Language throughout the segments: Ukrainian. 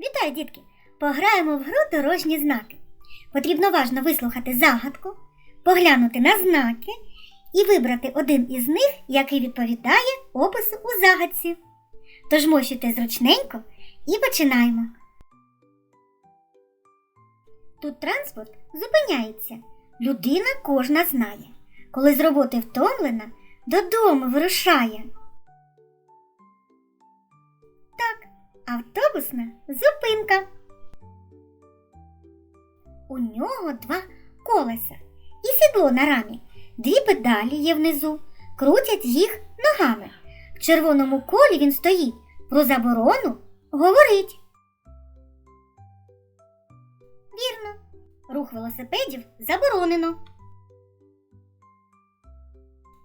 Вітаю, дітки! Пограємо в гру дорожні знаки. Потрібно уважно вислухати загадку, поглянути на знаки і вибрати один із них, який відповідає опису у загадці. Тож мощуйте зручненько і починаємо. Тут транспорт зупиняється. Людина кожна знає. Коли з роботи втомлена, додому вирушає. Автобусна зупинка. У нього два колеса і сідло на рамі. Дві педалі є внизу, крутять їх ногами. В червоному колі він стоїть. Про заборону говорить. Вірно, рух велосипедів заборонено.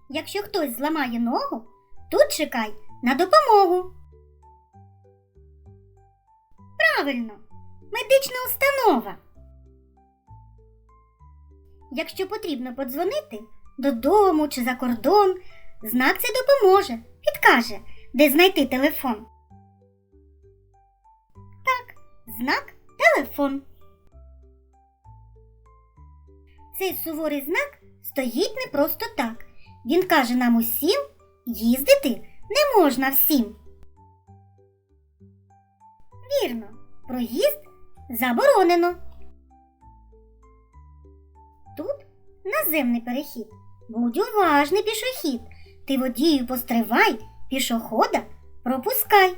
Якщо хтось зламає ногу, тут чекай на допомогу. Правильно, медична установа. Якщо потрібно подзвонити додому чи за кордон, знак цей допоможе, підкаже, де знайти телефон. Так, знак телефон. Цей суворий знак стоїть не просто так. Він каже нам усім, їздити не можна всім. Вірно, проїзд заборонено. Тут наземний перехід. Будь уважний пішохід. Ти водію постривай, пішохода пропускай.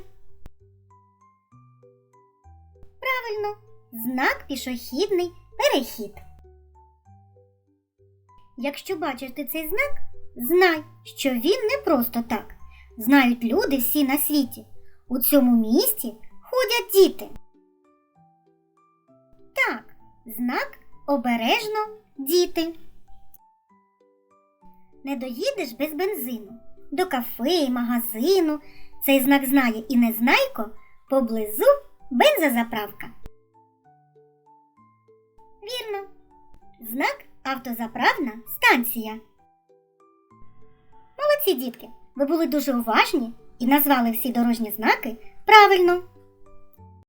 Правильно, знак пішохідний перехід. Якщо бачиш ти цей знак, знай, що він не просто так. Знають люди всі на світі. У цьому місті ходять діти. Знак обережно діти. Не доїдеш без бензину. До кафе і магазину. Цей знак знає і незнайко поблизу бензозаправка. Вірно. Знак автозаправна станція. Молодці, дітки! Ви були дуже уважні і назвали всі дорожні знаки правильно.